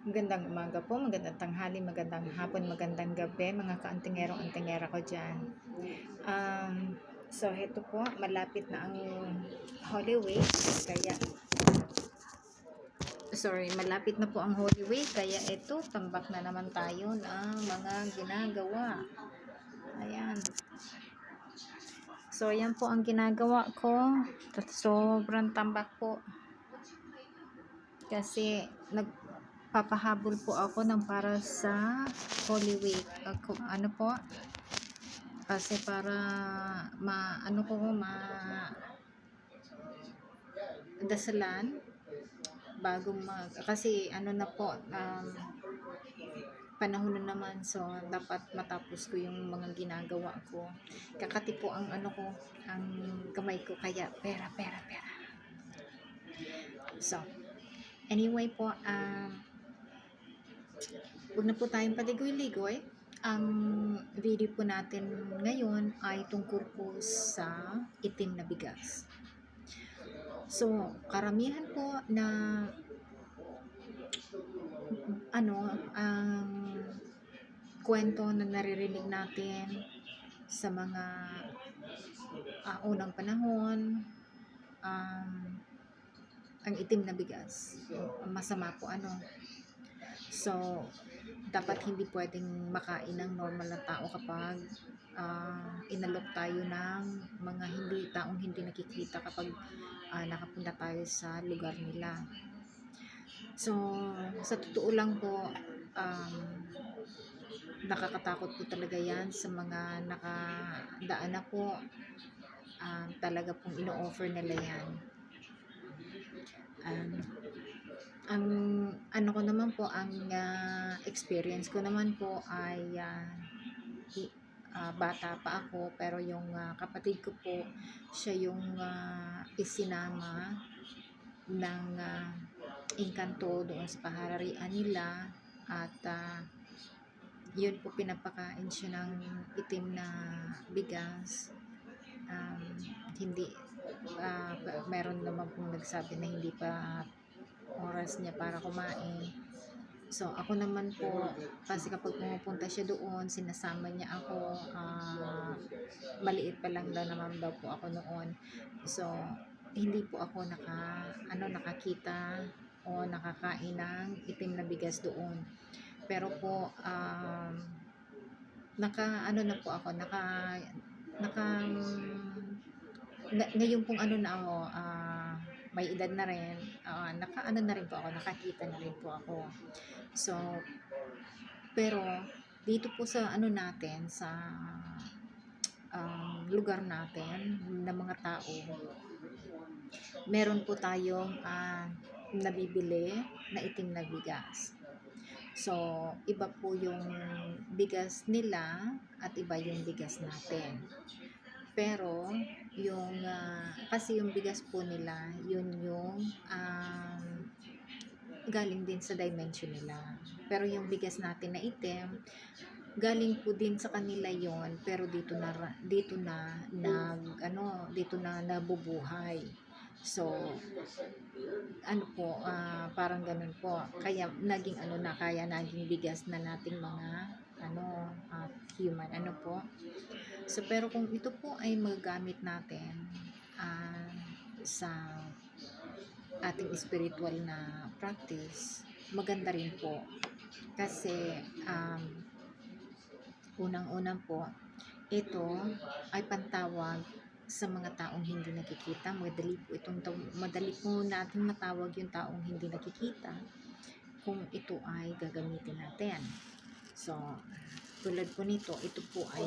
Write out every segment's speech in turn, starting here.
Magandang umaga po, magandang tanghali, magandang hapon, magandang gabi, mga kaantingerong antingera ko dyan. Um, so, heto po, malapit na ang Holy Week, kaya, sorry, malapit na po ang Holy Week, kaya ito, tambak na naman tayo ng mga ginagawa. Ayan. So, yan po ang ginagawa ko. Sobrang tambak po. Kasi, nagpapahabol po ako ng para sa Holy Week. Ako, ano po? Kasi para ma, ano ko, ma, dasalan bago mag, kasi ano na po, um, panahon na naman so dapat matapos ko yung mga ginagawa ko kakati po ang ano ko ang kamay ko kaya pera pera pera so anyway po um huwag na po tayong paligoy-ligoy ang video po natin ngayon ay tungkol po sa itim na bigas so karamihan po na ano, ang kwento na naririnig natin sa mga ah, unang panahon, um, ang itim na bigas. Masama po ano. So, dapat hindi pwedeng makain ng normal na tao kapag ah, inalok tayo ng mga hindi taong hindi nakikita kapag ah, nakapunta tayo sa lugar nila. So, sa totoo lang po, um, nakakatakot po talaga yan sa mga nakadaan na po. Um, talaga pong ino-offer nila yan. Um, ang ano ko naman po, ang ah, experience ko naman po ay i- ah, bata pa ako pero yung ah, kapatid ko po siya yung ah, isinama ng ah, engkanto doon sa pahararian nila at ah, yun po pinapakain siya ng itim na bigas. Um, hindi pa- meron naman pong nagsabi na hindi pa oras niya para kumain. So ako naman po kasi kapag pumupunta siya doon sinasama niya ako. Ah, maliit pa lang daw naman daw po ako noon. So hindi po ako naka ano nakakita o nakakain ng itim na bigas doon. Pero po um, naka ano na po ako naka naka na- ngayon pong ano na ako ah, may edad na rin ah, naka ano na rin po ako nakakita na rin po ako so pero dito po sa ano natin sa um, lugar natin ng mga tao meron po tayong ah, nabibili na itim na bigas. So, iba po yung bigas nila at iba yung bigas natin. Pero, yung, ah, kasi yung bigas po nila, yun yung um, galing din sa dimension nila. Pero yung bigas natin na itim, galing po din sa kanila yon pero dito na dito na nag ano dito na nabubuhay so ano po ah, parang ganun po kaya naging ano na kaya naging bigas na nating mga human ano po so pero kung ito po ay magagamit natin ah, sa ating spiritual na practice maganda rin po kasi um, unang-unang po ito ay pantawag sa mga taong hindi nakikita. Madali po itong madali po natin matawag yung taong hindi nakikita kung ito ay gagamitin natin. So, tulad po nito, ito po ay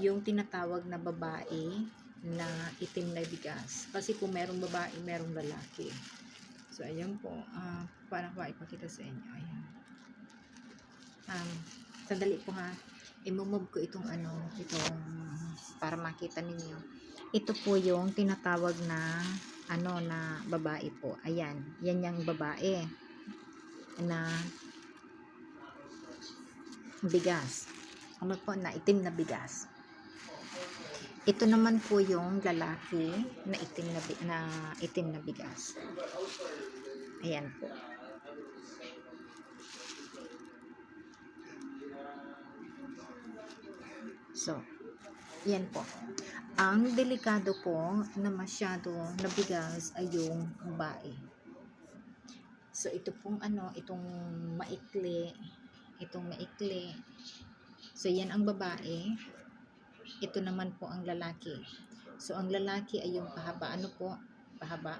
yung tinatawag na babae na itim na bigas. Kasi kung merong babae, merong lalaki. So, ayan po. ah para ko ipakita sa inyo. Ayan. Um, sandali po ha. Imumove ko itong ano, itong para makita ninyo. Ito po yung tinatawag na ano na babae po. Ayan, yan yung babae na bigas. Ano po, na itim na bigas. Ito naman po yung lalaki na itim na, na, itim na bigas. Ayan po. So, yan po. Ang delikado po na masyado nabigas ay yung bae. So, ito pong ano, itong maikli itong maikli. So, yan ang babae. Ito naman po ang lalaki. So, ang lalaki ay yung pahaba. Ano po? Pahaba.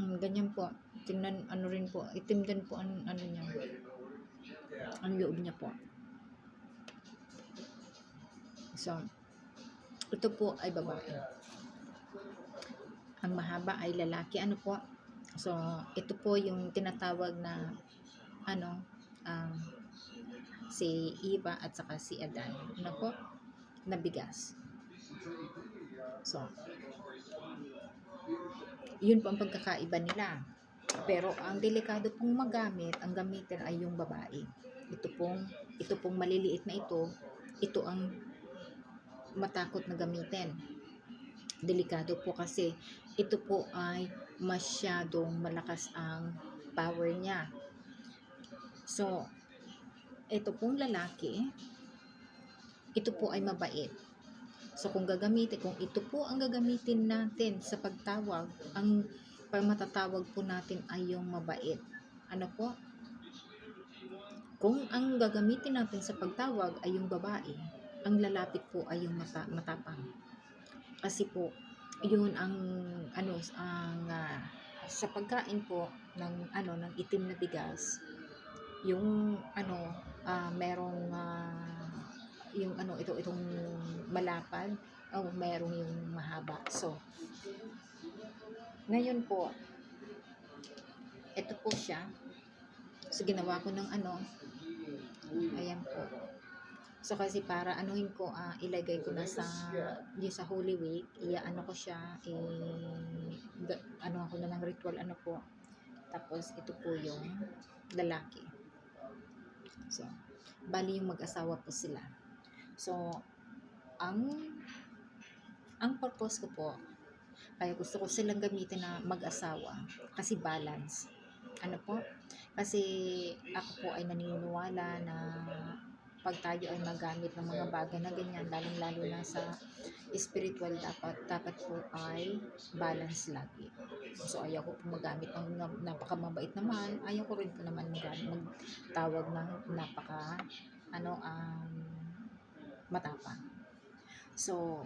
Mm, ganyan po. Tingnan, ano rin po. Itim din po ang ano niya. Ang loob niya po. So, ito po ay babae. Ang mahaba ay lalaki. Ano po? So, ito po yung tinatawag na ano, um, si Eva at saka si Adan. Ano po? Nabigas. So, yun po ang pagkakaiba nila. Pero ang delikado pong magamit, ang gamitin ay yung babae. Ito pong, ito pong maliliit na ito, ito ang matakot na gamitin. Delikado po kasi ito po ay masyadong malakas ang power niya. So, ito pong lalaki, ito po ay mabait. So, kung gagamitin, kung ito po ang gagamitin natin sa pagtawag, ang pag matatawag po natin ay yung mabait. Ano po? Kung ang gagamitin natin sa pagtawag ay yung babae, ang lalapit po ay yung mata, matapang. Kasi po, yun ang ano ang ah, sa pagkain po ng ano ng itim na bigas yung ano ah, merong ah, yung ano ito itong malapad o merong yung mahaba. So ngayon po ito po siya. So ginawa ko ng ano ayan po so kasi para anuhin ko ah, ilagay ko na sa yung sa Holy Week iya ano ko siya ga- ano ako na ng ritual ano po tapos ito po yung lalaki so bali yung mag-asawa po sila So, ang ang purpose ko po, kaya gusto ko silang gamitin na mag-asawa kasi balance. Ano po? Kasi ako po ay naniniwala na pag tayo ay magamit ng mga bagay na ganyan, lalong-lalo na sa spiritual dapat dapat po ay balance lagi. So ayaw ko po magamit ng na- napakamabait naman, ayaw ko rin po naman magamit magtawag ng napaka ano um, matapang. So,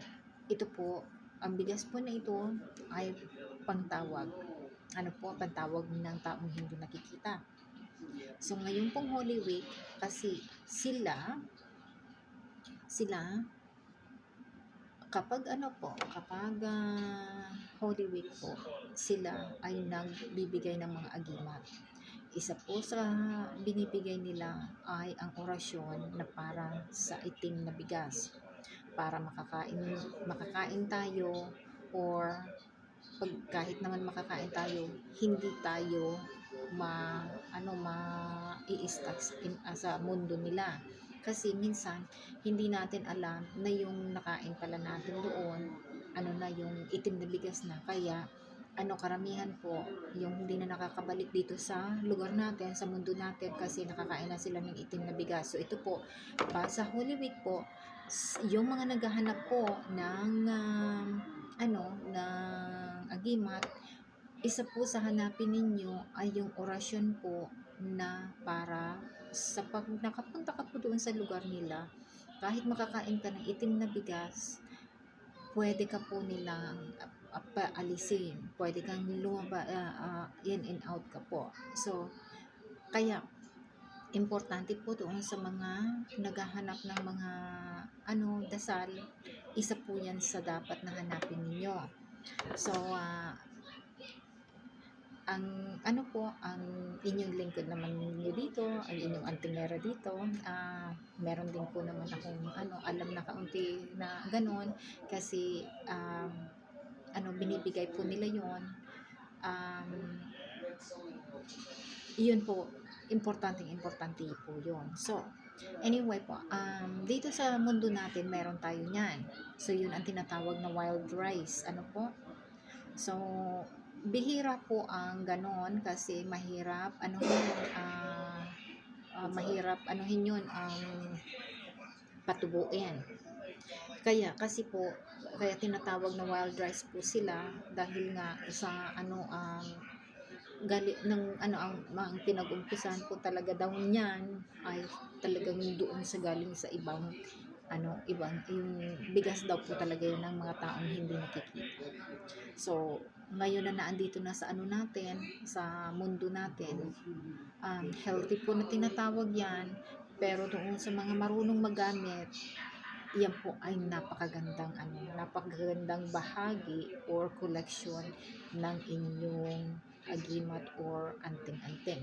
ito po, ang bigas po na ito ay pangtawag. Ano po, pantawag ng taong hindi nakikita. So, ngayon pong Holy Week, kasi sila, sila, kapag ano po, kapag ah, Holy Week po, sila ay nagbibigay ng mga agimat. Isa po sa binibigay nila ay ang orasyon na para sa itim na bigas. Para makakain, makakain tayo or pag kahit naman makakain tayo, hindi tayo ma ano ma i-stuck sa, in- ah, sa mundo nila. Kasi minsan hindi natin alam na yung nakain pala natin doon ano na yung itim na bigas na kaya ano karamihan po yung hindi na nakakabalik dito sa lugar natin, sa mundo natin kasi nakakain na sila ng itim na bigas. So ito po, pa sa Holy Week po, yung mga naghahanap po ng um, ano, ng agimat, isa po sa hanapin ninyo ay yung orasyon po na para sa pag nakapunta ka po doon sa lugar nila, kahit makakain ka ng itim na bigas, pwede ka po nilang uh, paalisin. Pwede kang lumaba, uh, uh, in and out ka po. So, kaya, importante po doon sa mga naghahanap ng mga ano dasal, isa po yan sa dapat na hanapin ninyo. So, ah, ang ano po, ang inyong lingkod naman ninyo dito, ang inyong antingera dito, ah, meron din po naman akong ano, alam na kaunti na ganon, kasi um, ano, binibigay po nila yon um, yun po, importanteng importante po yun. So, anyway po, um, dito sa mundo natin, meron tayo niyan. So, yun ang tinatawag na wild rice. Ano po? So, bihira po ang ganon kasi mahirap ano ah, ah, mahirap anuhin yun ang patubuin. Kaya kasi po kaya tinatawag na wild rice po sila dahil nga sa ano ang gali ng ano ang, ang pinag-umpisan po talaga daw niyan ay talagang doon sa galing sa ibang ano ibang yung bigas daw po talaga yun ng mga taong hindi nakikita. So ngayon na naandito na sa ano natin sa mundo natin um, healthy po na tinatawag yan pero doon sa mga marunong magamit yan po ay napakagandang ano, napakagandang bahagi or collection ng inyong agimat or anting-anting.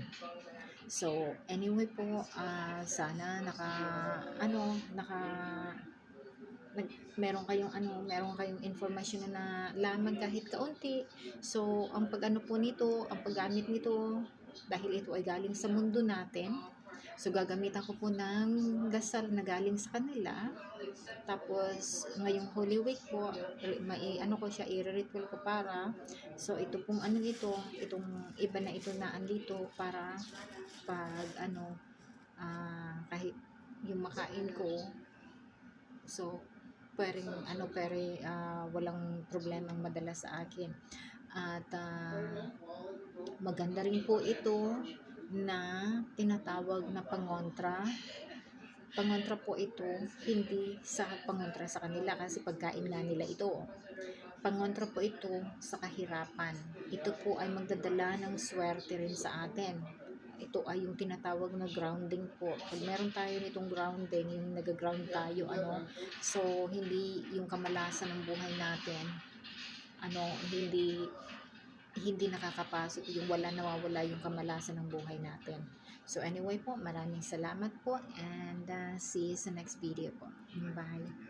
So, anyway po, ah, sana naka, ano, naka, nag, meron kayong ano, meron kayong informasyon na nalaman kahit kaunti. So, ang pag-ano po nito, ang paggamit nito, dahil ito ay galing sa mundo natin, so gagamitan ko po ng dasal na galing sa kanila. Tapos, ngayong Holy Week po, mai, ano ko siya, i-ritual ko para, so ito pong ano ito, itong iba na ito na andito para pag ano, ah, kahit yung makain ko, so, pwedeng ano, pwede ah, walang problemang madala sa akin. At ah, maganda rin po ito na tinatawag na pangontra. Pangontra po ito, hindi sa pangontra sa kanila kasi pagkain nga nila ito. Pangontra po ito sa kahirapan. Ito po ay magdadala ng swerte rin sa atin. Ito ay yung tinatawag na grounding po. Pag meron tayo nitong grounding, yung nag-ground tayo, ano, so hindi yung kamalasan ng buhay natin, ano, hindi hindi nakakapasok yung wala nawawala yung kamalasan ng buhay natin. So anyway po, maraming salamat po and uh, see you sa next video po. Bye!